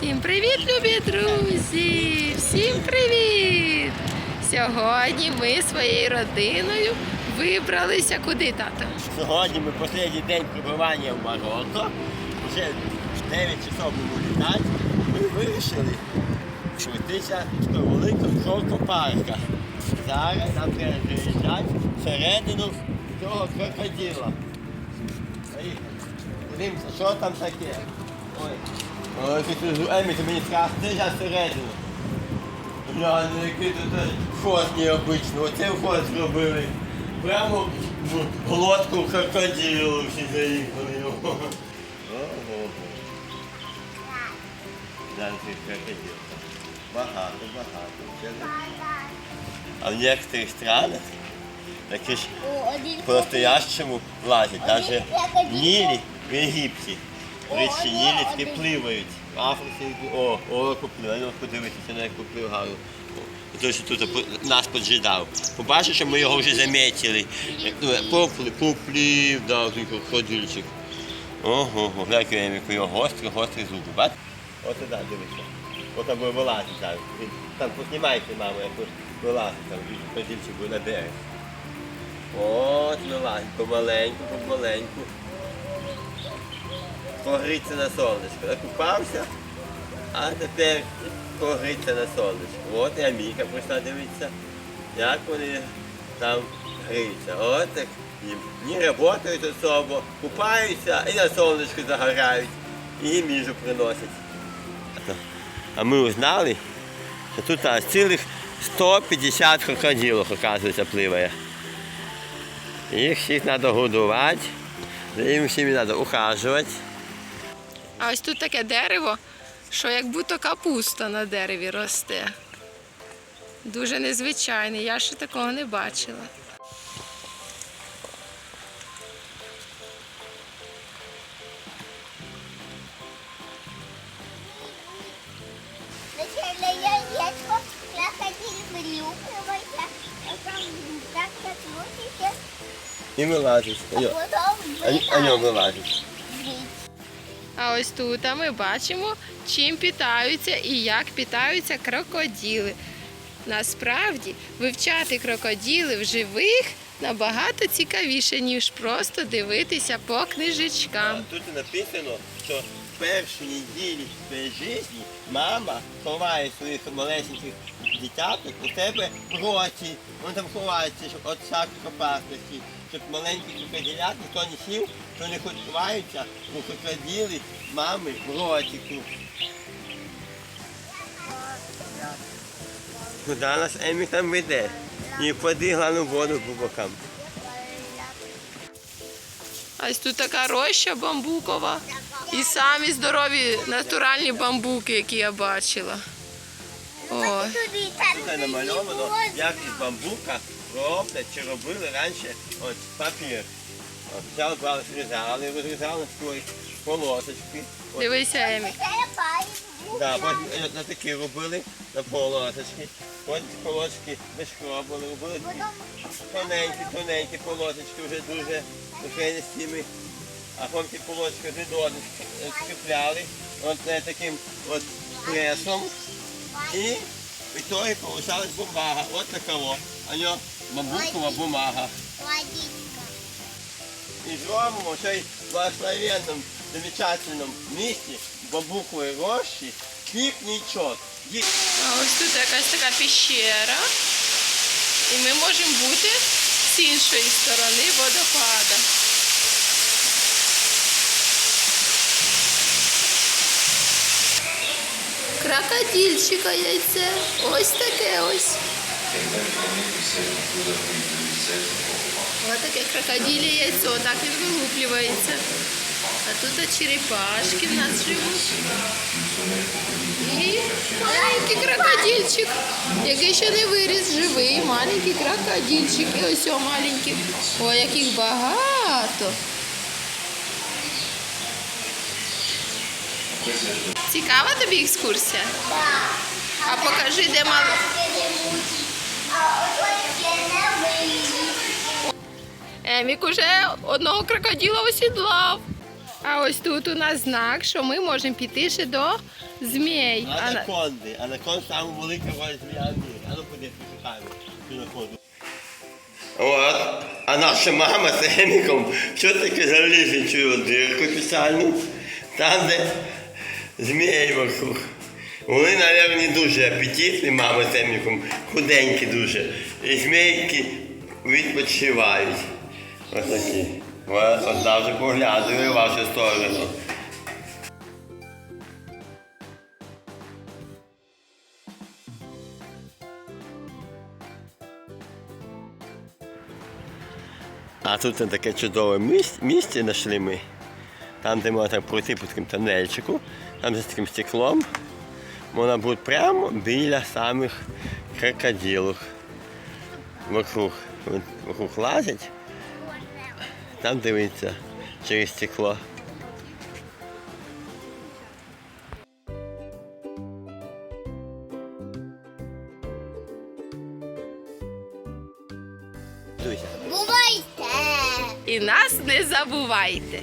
Всім привіт, любі друзі! Всім привіт! Сьогодні ми своєю родиною вибралися куди, тато? Сьогодні ми останній день пребування в Марокко. Вже 9 часов будемо літати. Ми вирішили пройтися до великого крокопарка. Зараз нам треба приїжджати всередину цього крокодила. Подивимося, що там таке. Ой. Ти тут Емі, ти мені скажеш, ти ж всередину. Глянь, який тут вход необичний. Оце вход зробили. Прямо в глотку крокодилу всі заїхали. Ого. Зараз крокодил. Багато, багато. А в некоторых странах такі ж по-настоящему лазять. Даже в Нілі, в Єгипті. Нілі пливають. В Африці, о, о, куплю, а ну подивитися, на яку гару. Той, що тут нас поджидав. Побачив, що ми його вже замітили. Ну, поплив, поплів, да, той крокодильчик. Ого, глянь, який його гострий, гострий зуб. Бач? Ось туди, дивися. От там буде вилазить зараз. Там поснімайте, мама, як вилазить, там крокодильчик буде на берег. От вилазить, помаленьку, помаленьку. Погріться на сонечко. Накупався, а тепер погріться на сонечко. От і Аміка прийшла дивитися, як вони там гріються. От так їм не працюють особо, купаються і на сонечку загорають, і їм їжу приносять. А ми узнали, що тут аж цілих 150 крокодилів, оказується, пливає. Їх всіх треба годувати, їм всім треба ухажувати. А ось тут таке дерево, що як будто капуста на дереві росте. Дуже незвичайне, я ще такого не бачила. Вначале яєчко, крокодил вилюпливається, а а ось тут ми бачимо, чим питаються і як питаються крокодили. Насправді вивчати крокодилів живих набагато цікавіше, ніж просто дивитися по книжечкам. Тут написано, що перші неділі своєї житті мама ховає своїх малесеньких дитяток у тебе в роті. Вони там ховаються щоб від всяких опасностей, щоб маленьких крокодилят ніхто не сів, вони хоч ховаються у крокодили мами в ротику. Куди нас Емі там веде? І впади главну воду по бокам. Ось тут така роща бамбукова. І самі здорові натуральні бамбуки, які я бачила. Ой. Тут намальовано, як із бамбука роблять чи робили раніше от, папір. Взяли, брали, зрізали, розрізали на свої полосочки. Дивися, Емі. да, потім е, на такі робили, на полосочки. Потім полосочки вишкробили, робили тоненькі, тоненькі полосочки, вже дуже вже. А потім ті полосочки вже до скріпляли от е, таким от пресом. І в итоге получалась бумага. Вот такого. А нього бамбукова бумага. Водичка. І зробимо в цей благословенному, замечательному місці бамбукової рощі пікнічок. Ді- А ось тут якась така піщера. І ми можемо бути з іншої сторони водопада. Крокодильчика яйце. Ось таке ось. Ось таке крокодиле яйцо, так він вилуплюється. А тут черепашки в нас живуть. І маленький крокодильчик, який ще не виріс, живий, маленький крокодильчик. І ось о маленький. Ой, яких багато. Цікава тобі екскурсія? А покажи, де мало. Емік уже одного крокодила осідлав. А ось тут у нас знак, що ми можемо піти ще до змій. Анаконди. Анакон саме велика роль змія. А ну куди цю. От, а наша мама з Еміком що таке залізничою дирку спеціальну, там, де змії вокруг. Вони, мабуть, дуже апетитні, мама з Еміком, худенькі дуже. І змійки відпочивають. Ось такі. От навіть поглядаю в вашу сторону. А тут таке чудове місце, знайшли ми. Там, де можна пройти по такому тоннельчику, там за таким стеклом. Можна бути прямо біля самих крокодилів. Вокруг, вокруг лазять, там дивиться через стекло. Бувайте! І нас не забувайте.